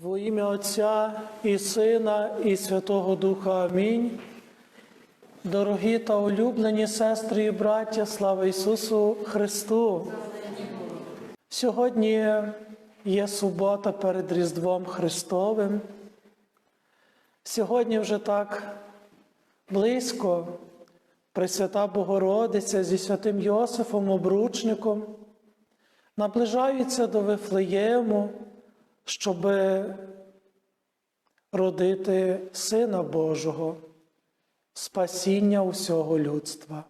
Во ім'я Отця і Сина, і Святого Духа Амінь. Дорогі та улюблені сестри і браття, слава Ісусу Христу! Сьогодні є субота перед Різдвом Христовим. Сьогодні вже так близько Пресвята Богородиця зі святим Йосифом Обручником наближаються до Вифлеєму, щоб родити Сина Божого, спасіння усього людства.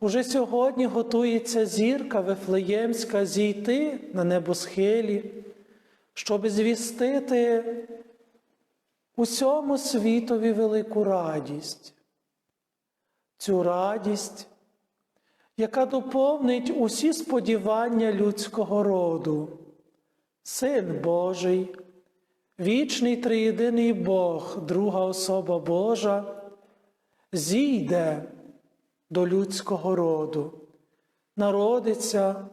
Уже сьогодні готується зірка Вифлеємська зійти на небосхилі, щоб звістити усьому світові велику радість. Цю радість, яка доповнить усі сподівання людського роду. Син Божий, вічний триєдиний Бог, друга особа Божа, зійде до людського роду, народиться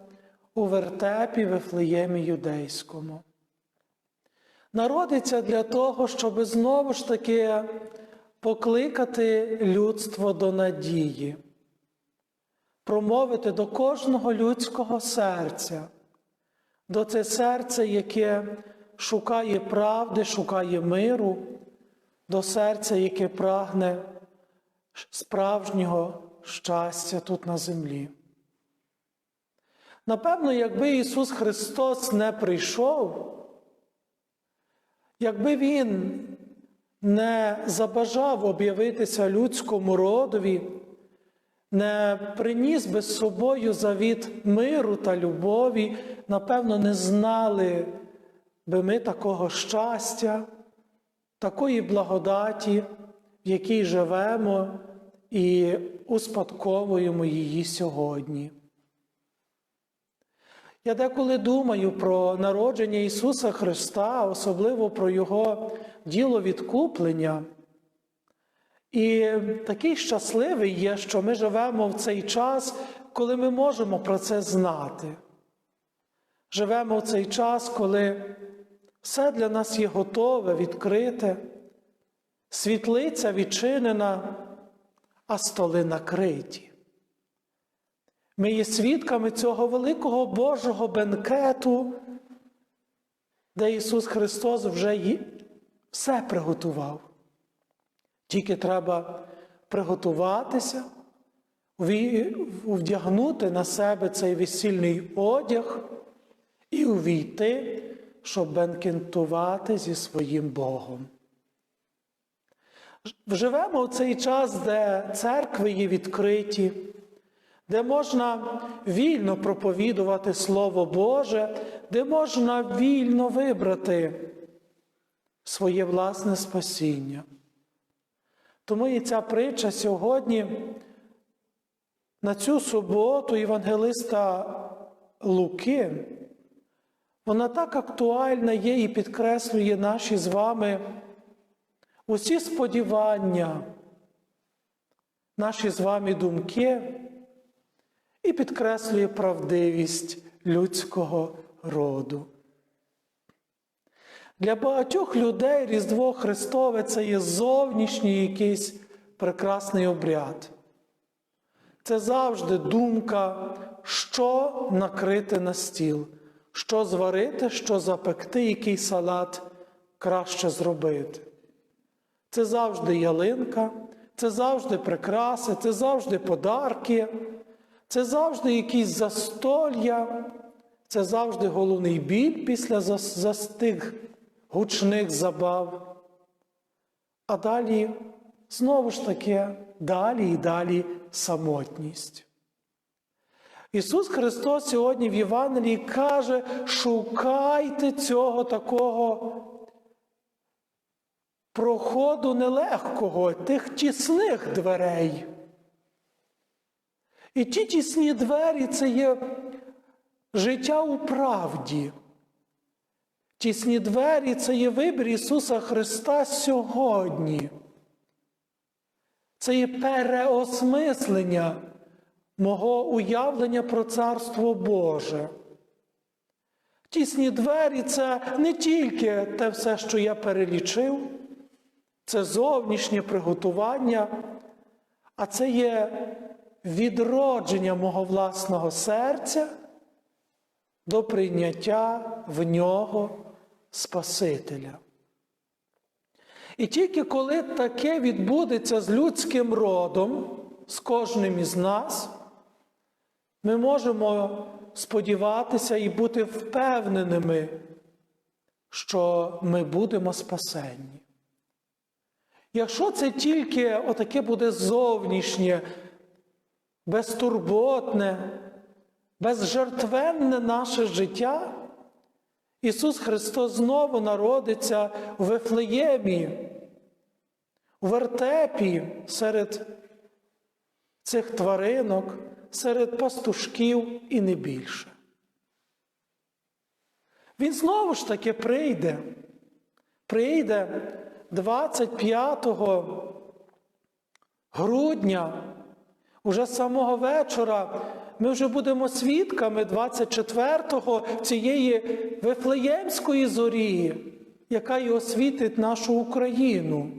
у вертепі Вифлеємі Юдейському. Народиться для того, щоб знову ж таки покликати людство до надії, промовити до кожного людського серця, до це серце, яке шукає правди, шукає миру, до серця, яке прагне справжнього щастя тут на землі. Напевно, якби Ісус Христос не прийшов, якби Він не забажав об'явитися людському родові, не приніс би з собою завіт миру та любові, напевно, не знали би ми такого щастя, такої благодаті, в якій живемо і успадковуємо її сьогодні. Я деколи думаю про народження Ісуса Христа, особливо про Його діло відкуплення. І такий щасливий є, що ми живемо в цей час, коли ми можемо про це знати. Живемо в цей час, коли все для нас є готове, відкрите, світлиця відчинена, а столи накриті. Ми є свідками цього великого Божого бенкету, де Ісус Христос вже все приготував. Тільки треба приготуватися, вдягнути на себе цей весільний одяг і увійти, щоб бенкетувати зі своїм Богом. Живемо в цей час, де церкви є відкриті, де можна вільно проповідувати Слово Боже, де можна вільно вибрати своє власне спасіння. Тому і ця притча сьогодні на цю суботу Євангелиста Луки, вона так актуальна є і підкреслює наші з вами усі сподівання, наші з вами думки і підкреслює правдивість людського роду. Для багатьох людей Різдво Христове це є зовнішній якийсь прекрасний обряд. Це завжди думка, що накрити на стіл, що зварити, що запекти, який салат краще зробити. Це завжди ялинка, це завжди прикраси, це завжди подарки, це завжди якісь застолля, це завжди головний біль після застиг гучних забав. А далі, знову ж таки, далі і далі самотність. Ісус Христос сьогодні в Євангелії каже: шукайте цього такого проходу нелегкого, тих тісних дверей. І ті тісні двері це є життя у правді. Тісні двері це є вибір Ісуса Христа сьогодні. Це є переосмислення мого уявлення про Царство Боже. Тісні двері це не тільки те все, що я перелічив, це зовнішнє приготування, а це є відродження мого власного серця до прийняття в нього Спасителя. І тільки коли таке відбудеться з людським родом, з кожним із нас, ми можемо сподіватися і бути впевненими, що ми будемо спасенні. Якщо це тільки отаке буде зовнішнє, безтурботне, безжертвенне наше життя, Ісус Христос знову народиться в Вифлеємі, у вертепі серед цих тваринок, серед пастушків і не більше. Він знову ж таки прийде, прийде 25 грудня, уже самого вечора. Ми вже будемо свідками 24-го цієї Вифлеємської зорі, яка й освітить нашу Україну,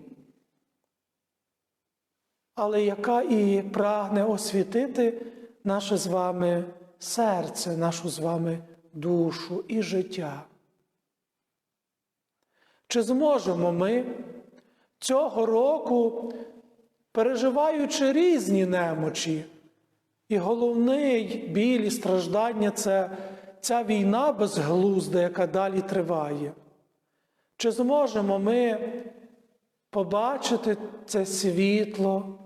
але яка і прагне освітити наше з вами серце, нашу з вами душу і життя. Чи зможемо ми цього року, переживаючи різні немочі, і головний біль і страждання це ця війна безглузда, яка далі триває. Чи зможемо ми побачити це світло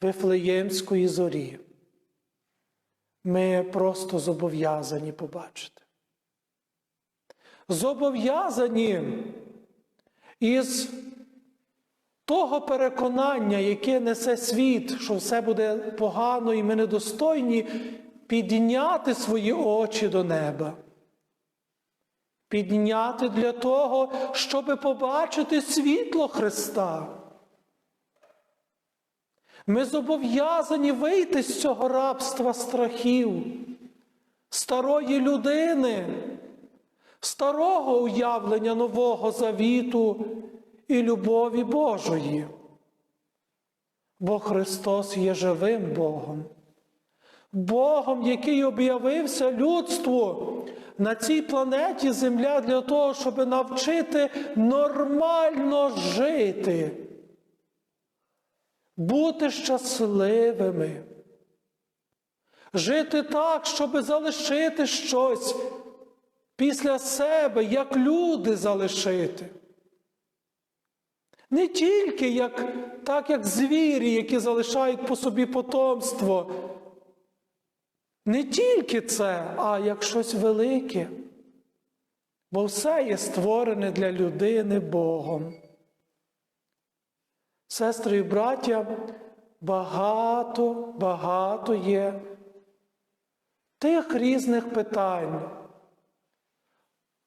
Вифлеємської зорі? Ми просто зобов'язані побачити. Зобов'язані із того переконання, яке несе світ, що все буде погано і ми недостойні, підняти свої очі до неба. Підняти для того, щоб побачити світло Христа. Ми зобов'язані вийти з цього рабства страхів, старої людини, старого уявлення нового завіту і любові Божої. Бо Христос є живим Богом, Богом, який об'явився людству на цій планеті Земля для того, щоб навчити нормально жити, бути щасливими, жити так, щоб залишити щось після себе, як люди залишити. Не тільки як, так, як звірі, які залишають по собі потомство. Не тільки це, а як щось велике. Бо все є створене для людини Богом. Сестри і браття, багато, багато є тих різних питань,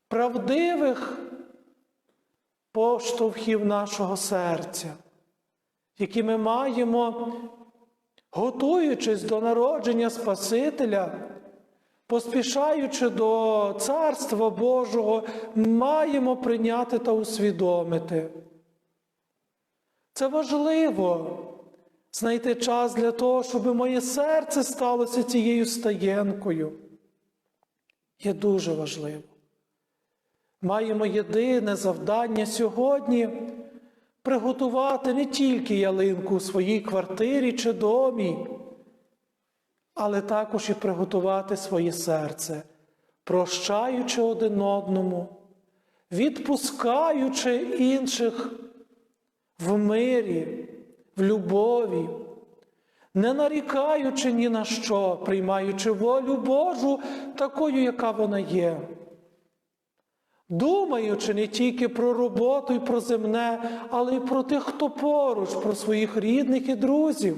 правдивих поштовхів нашого серця, які ми маємо, готуючись до народження Спасителя, поспішаючи до Царства Божого, маємо прийняти та усвідомити. Це важливо знайти час для того, щоб моє серце сталося цією стаєнкою. Є дуже важливо. Маємо єдине завдання сьогодні приготувати не тільки ялинку у своїй квартирі чи домі, але також і приготувати своє серце, прощаючи один одному, відпускаючи інших в мирі, в любові, не нарікаючи ні на що, приймаючи волю Божу такою, яка вона є. Думаючи не тільки про роботу і про земне, але й про тих, хто поруч, про своїх рідних і друзів.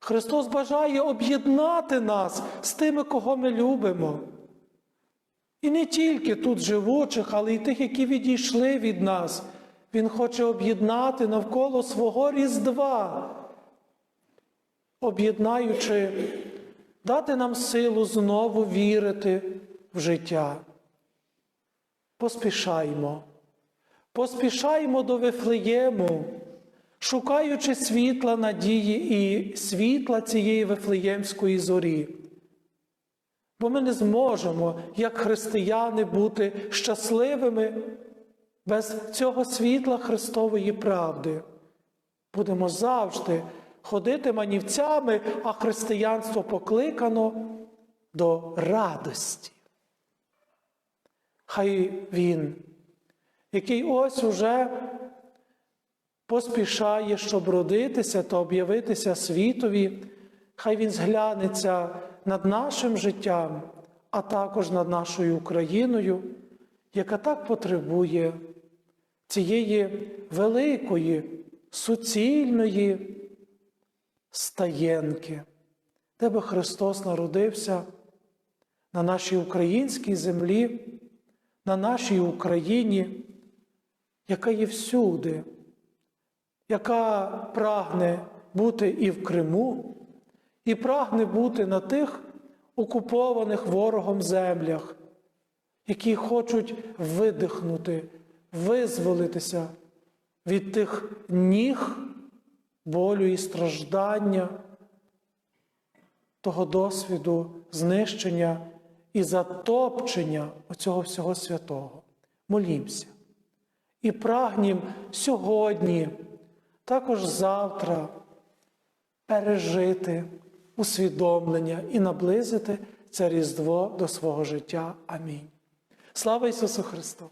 Христос бажає об'єднати нас з тими, кого ми любимо. І не тільки тут живучих, але й тих, які відійшли від нас. Він хоче об'єднати навколо свого Різдва, об'єднаючи, дати нам силу знову вірити в життя. Поспішаймо, поспішаймо до Вифлеєму, шукаючи світла надії і світла цієї Вифлеємської зорі. Бо ми не зможемо, як християни, бути щасливими без цього світла Христової правди. Будемо завжди ходити манівцями, а християнство покликано до радості. Хай він, який ось уже поспішає, щоб родитися та об'явитися світові, хай він зглянеться над нашим життям, а також над нашою Україною, яка так потребує цієї великої, суцільної стаєнки, де би Христос народився на нашій українській землі, на нашій Україні, яка є всюди, яка прагне бути і в Криму, і прагне бути на тих окупованих ворогом землях, які хочуть видихнути, визволитися від тих ніг болю і страждання, того досвіду знищення і затопчення оцього всього святого. Молімося. І прагнім сьогодні, також завтра пережити усвідомлення і наблизити це Різдво до свого життя. Амінь. Слава Ісусу Христу!